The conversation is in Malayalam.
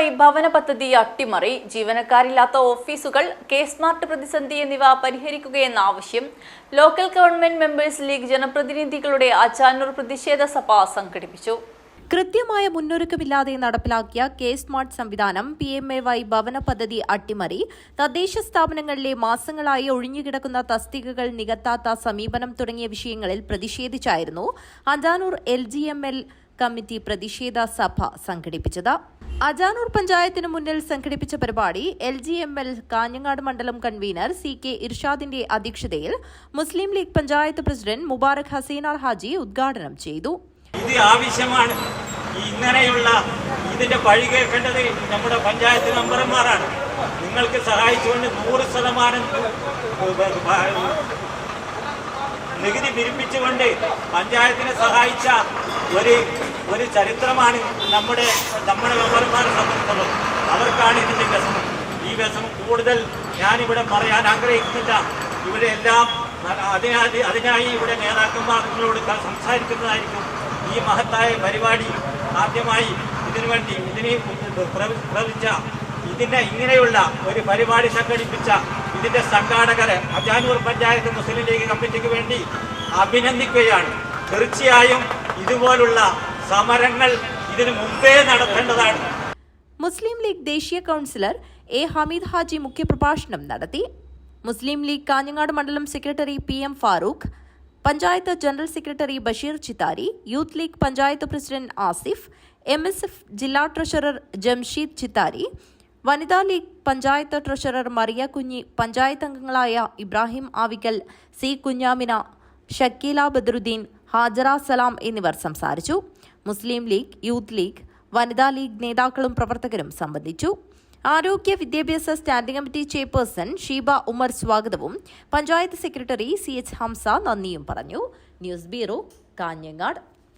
വൈ ഭവന പദ്ധതി അട്ടിമറി ജീവനക്കാരില്ലാത്ത ഓഫീസുകൾ കെ സ്മാർട്ട് പ്രതിസന്ധി എന്നിവ പരിഹരിക്കുകയെന്ന ആവശ്യം ലോക്കൽ ഗവൺമെന്റ് മെമ്പേഴ്സ് ലീഗ് ജനപ്രതിനിധികളുടെ അച്ചാനൂർ പ്രതിഷേധ സഭ സംഘടിപ്പിച്ചു. കൃത്യമായ മുന്നൊരുക്കമില്ലാതെ നടപ്പിലാക്കിയ കെ സ്മാർട്ട് സംവിധാനം പി എം എ വൈ ഭവന പദ്ധതി അട്ടിമറി തദ്ദേശ സ്ഥാപനങ്ങളിലെ മാസങ്ങളായി ഒഴിഞ്ഞുകിടക്കുന്ന തസ്തികകൾ നികത്താത്ത സമീപനം തുടങ്ങിയ വിഷയങ്ങളിൽ പ്രതിഷേധിച്ചായിരുന്നു അഞ്ചാനൂർ എൽ കമ്മിറ്റി പ്രതിഷേധ സഭ സംഘടിപ്പിച്ചത്. അജാനൂർ പഞ്ചായത്തിന് മുന്നിൽ സംഘടിപ്പിച്ച പരിപാടി L G M L Kanhangad മണ്ഡലം കൺവീനർ സി കെ ഇർഷാദിന്റെ അധ്യക്ഷതയിൽ മുസ്ലിം ലീഗ് പഞ്ചായത്ത് പ്രസിഡന്റ് മുബാറക് ഹസീനാർ ഹാജി ഉദ്ഘാടനം ചെയ്തു. ഇത് ആവശ്യമാണ്. ഇങ്ങനെയുള്ള ഇതിന്റെ വഴി കേൾക്കേണ്ടത് നമ്മുടെ പഞ്ചായത്ത് മെമ്പർമാരാണ്. നിങ്ങൾക്ക് സഹായിച്ചുകൊണ്ട് നൂറ് ശതമാനം നികുതി പിരിപ്പിച്ചുകൊണ്ട് പഞ്ചായത്തിനെ സഹായിച്ച ഒരു ഒരു ചരിത്രമാണ് നമ്മുടെ നമ്മുടെ മെമ്പർമാരെ സംബന്ധിച്ചുള്ളത് അവർക്കാണ് ഇതിന്റെ വ്യസനം ഈ വ്യസനം കൂടുതൽ ഞാനിവിടെ പറയാൻ ആഗ്രഹിക്കുന്നില്ല. ഇവിടെ എല്ലാം അതിനായി അതിനായി ഇവിടെ നേതാക്കന്മാർ നിങ്ങളോട് സംസാരിക്കുന്നതായിരിക്കും ഈ മഹത്തായ പരിപാടി. ആദ്യമായി ഇതിനു വേണ്ടി ഇതിനെ പ്ര- പ്രവചിച്ച ഇതിനെ ഇങ്ങനെയുള്ള ഒരു പരിപാടി സംഘടിപ്പിച്ച ഇതിന്റെ സംഘാടകരെ അജാനൂർ പഞ്ചായത്ത് മുസ്ലിം ലീഗ് കമ്മിറ്റിക്ക് വേണ്ടി അഭിനന്ദിക്കുകയാണ്. തീർച്ചയായും ഇതുപോലുള്ള സമരങ്ങൾ ഇതിനു മുമ്പേ നടത്തേണ്ടതാണ്. മുസ്ലിം ലീഗ് ദേശീയ കൌൺസിലർ എ ഹമീദ് ഹാജി മുഖ്യപ്രഭാഷണം നടത്തി. മുസ്ലിം ലീഗ് കാഞ്ഞങ്ങാട് മണ്ഡലം secretary P M Farooq panchayat general secretary Basheer Chithari Youth League panchayat president Asif M S F ജില്ലാ ട്രഷറർ ജംഷീദ് ചിത്താരി വനിതാ ലീഗ് പഞ്ചായത്ത് ട്രഷറർ മറിയ കുഞ്ഞി പഞ്ചായത്ത് അംഗങ്ങളായ ഇബ്രാഹിം ആവിക്കൽ സി കുഞ്ഞാമിന ഷക്കീല ബദറുദ്ദീൻ ഹാജറ സലാം എന്നിവർ സംസാരിച്ചു. മുസ്ലിം ലീഗ് യൂത്ത് ലീഗ് വനിതാ ലീഗ് നേതാക്കളും പ്രവർത്തകരും സംബന്ധിച്ചു. ആരോഗ്യ വിദ്യാഭ്യാസ standing committee chairperson Sheeba Umar സ്വാഗതവും panchayat secretary C H Hamsa നന്ദിയും പറഞ്ഞു. News bureau Kanhangad.